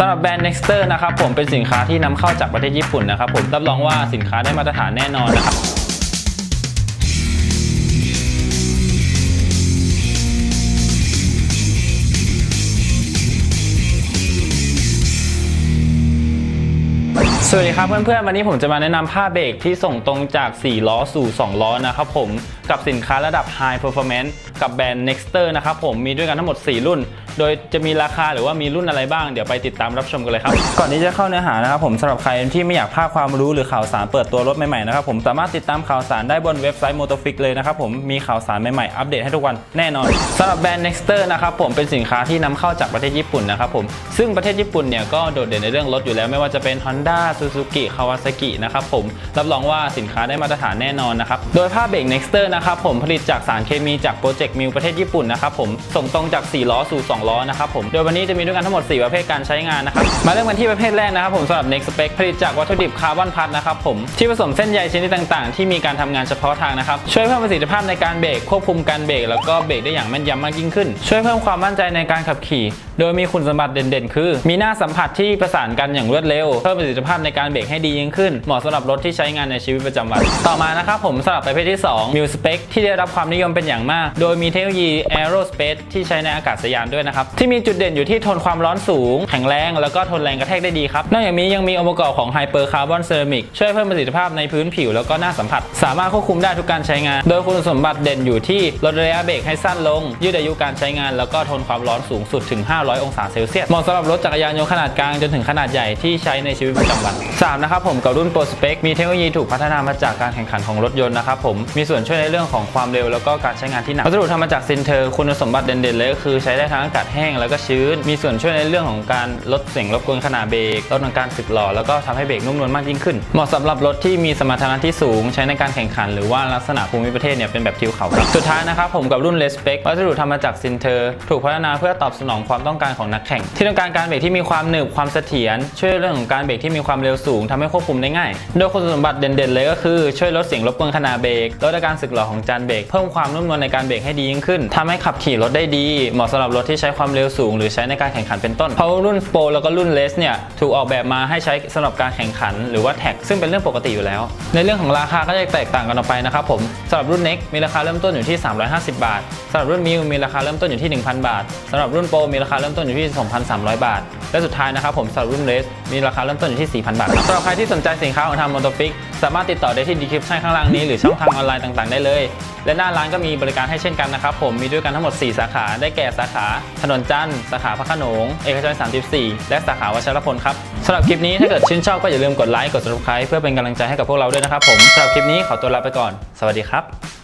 สำหรับแบรนด์ Nexter นะครับผมเป็นสินค้าที่นำเข้าจากประเทศญี่ปุ่นนะครับผมรับรองว่าสินค้าได้มาตรฐานแน่นอนนะครับสวัสดีครับเพื่อนๆ วันนี้ผมจะมาแนะนำผ้าเบรกที่ส่งตรงจาก 4 ล้อสู่ 2 ล้อนะครับผม กับสินค้าระดับ High Performance กับแบรนด์ Nexter นะครับผมมีด้วยกันทั้งหมด 4 รุ่น โดยจะมีราคาหรือว่ามีรุ่นอะไรบ้างเดี๋ยวไปติดตามรับชมกันเลยครับ ก่อนที่จะเข้าเนื้อหานะครับผมสำหรับใครที่ไม่อยากพลาดความรู้หรือข่าวสารเปิดตัวรถใหม่ๆนะครับผมสามารถติดตามข่าวสารได้บนเว็บไซต์ Motofix เลยนะครับผมมีข่าวสารใหม่ๆอัปเดตให้ทุกวันแน่นอนสำหรับแบรนด์ Nexter นะครับผมเป็นสินค้าที่นำเข้าจากประเทศญี่ปุ่นนะครับผมซึ่งประเทศญี่ปุ่นเนี่ยก็โดดเด่นในเรื่องรถอยู่แล้วไม่ว่าจะเป็น Honda Suzuki Kawasaki นะครับผมรับรองว่าสินค้าได้มาตรฐานแน่นอนนะครับโดยผ้าเบรก Nexter นะนะครับผมผลิตจากสารเคมีจากโปรเจกต์มิลประเทศญี่ปุ่นนะครับผมส่งตรงจาก 4 ล้อสู่ 2 ล้อนะครับผมโดยวันนี้จะมีด้วยกันทั้งหมด 4 ประเภทการใช้งานนะครับมาเริ่มกันที่ประเภทแรกนะครับผมสำหรับ Next Spec ผลิตจากวัตถุดิบคาร์บอนพัดนะครับผมที่ผสมเส้นใยชนิดต่างๆ ที่มีการทำงานเฉพาะทางนะครับช่วยเพิ่มประสิทธิภาพในการเบรกควบคุมการเบรกแล้วก็เบรกได้อย่างแม่นยำมากยิ่งขึ้น ช่วยเพิ่มความมั่นใจในการขับขี่ โดยมีคุณสมบัติเด่นๆ คือ มีหน้าสัมผัสที่ประสานกันอย่างรวดเร็ว เพิ่มประสิทธิภาพในการเบรกให้ดียิ่งขึ้น เหมาะสำหรับรถที่ใช้งานในชีวิตประจำวัน ต่อมานะครับผมสำหรับประเภทที่ 2 m u Spec ที่ได้รับความนิยมเป็นอย่างมาก โดยมีเทคโนโลยี Aerospace ที่ใช้ในอากาศยานด้วยนะครับ ที่มีจุดเด่นอยู่ที่ทนความร้อนสูง แข็งแรง แล้วก็ทนแรงกระแทกได้ดีครับ นอกจากนี้ยังมีองค์ประกอบของ Hyper Carbon Ceramic ช่วยเพิ่มประสิทธิภาพในพื้นผิวแล้วก็หน้าสัมผัส สามารถควบคุมได้ทุกการใช้งาน โดยคุณสมบัติเด่นอยู่ที่ลดระยะเบรกให้สั้นลง ยืดอายุการใช้งาน แล้วก็ทนความร้อนสูงสุดถึง500 องศาเซลเซียสเหมาะสำหรับรถจักรยานยนต์ขนาดกลางจนถึงขนาดใหญ่ที่ใช้ในชีวิตประจำวัน 3 นะครับผมกับรุ่น Pro Spec มีเทคโนโลยีถูกพัฒนามาจากการแข่งขันของรถยนต์นะครับผมมีส่วนช่วยในเรื่องของความเร็วแล้วก็การใช้งานที่หนักวัสดุทำมาจากซินเทอร์คุณสมบัติเด่นๆเลยก็คือใช้ได้ทั้งอากาศแห้งแล้วก็ชื้น มีส่วนช่วยในเรื่องของการลดเสียงรบกวนขณะเบรกลดการสึกหล่อแล้วก็ทำให้เบรกนุ่มนวลมากยิ่งขึ้น เหมาะสำหรับรถที่มีสมรรถนะที่สูง ใช้ในการแข่งขันหรือว่าลักษณะภูมิประเทศเนี่ยเป็นแบบทิวเขาครับสุดท้ายนะครับผมกับรุ่น l e s p e c วัสดุทำมาจากซินเทอร์ ถูกพัฒนาเพื่อตอบสนองความต้องการของนักแข่ง ที่ต้องการการเบรกที่มีความหนึบความเสถียรช่วยเรื่องของการเบรกที่มีความเร็วสูงทำให้ควบคุมได้ง่าย โดยคุณสมบัติเด่นๆ เลยก็คือช่วยลดเสียงรบกวนขณะเบรกลดอาการสึกหรอของจานเบรกเพิ่มความนุ่มนวลในการเบรกให้ดียิ่งขึ้นทำให้ขับขี่รถได้ดี เหมาะสำหรับรถที่ใช้ความเร็วสูง หรือใช้ในการแข่งขันเป็นต้นเพราะรุ่นโปรแล้วก็รุ่นเลสเนี่ยถูกออกแบบมาให้ใช้สำหรับการแข่งขัน หรือว่าแท็กซึ่งเป็นเรื่องปกติอยู่แล้ว ในเรื่องของราคาก็จะแตกต่างกันออกไปนะครับผมสำหรับรุ่น Next มีราคาเริ่มต้นอยู่ที่ 350 บาทสำหรับรุ่น Miu มีราคาเริ่มต้นอยู่ที่ 1,000 บาทสำหรับรุ่นโปรมีราคาเริ่มริ่มต้นอยู่ที่ 2,300 บาท และสุดท้ายนะครับผมสำหรับรุ่นเลสมีราคาเริ่มต้นอยู่ที่ 4,000 บาทสำหรับใครที่สนใจสินค้าของทาง Motofix สามารถติดต่อได้ที่ description ข้างล่างนี้หรือช่องทางออนไลน์ต่างๆ ได้เลย และหน้าร้านก็มีบริการให้เช่นกันนะครับผมมีด้วยกันทั้งหมด 4 สาขาได้แก่สาขา ถนนจันทร์สาขาพระขนงเอกชัย34 และสาขาวัชรพลครับสำหรับคลิปนี้ถ้าเกิดชื่นชอบก็อย่าลืมกดไลค์กด subscribe เพื่อเป็นกำลังใจให้กับพวกเราด้วยนะครับผมสำหรับคลิปนี้ขอตัวลาไปก่อน สวัสดีครับ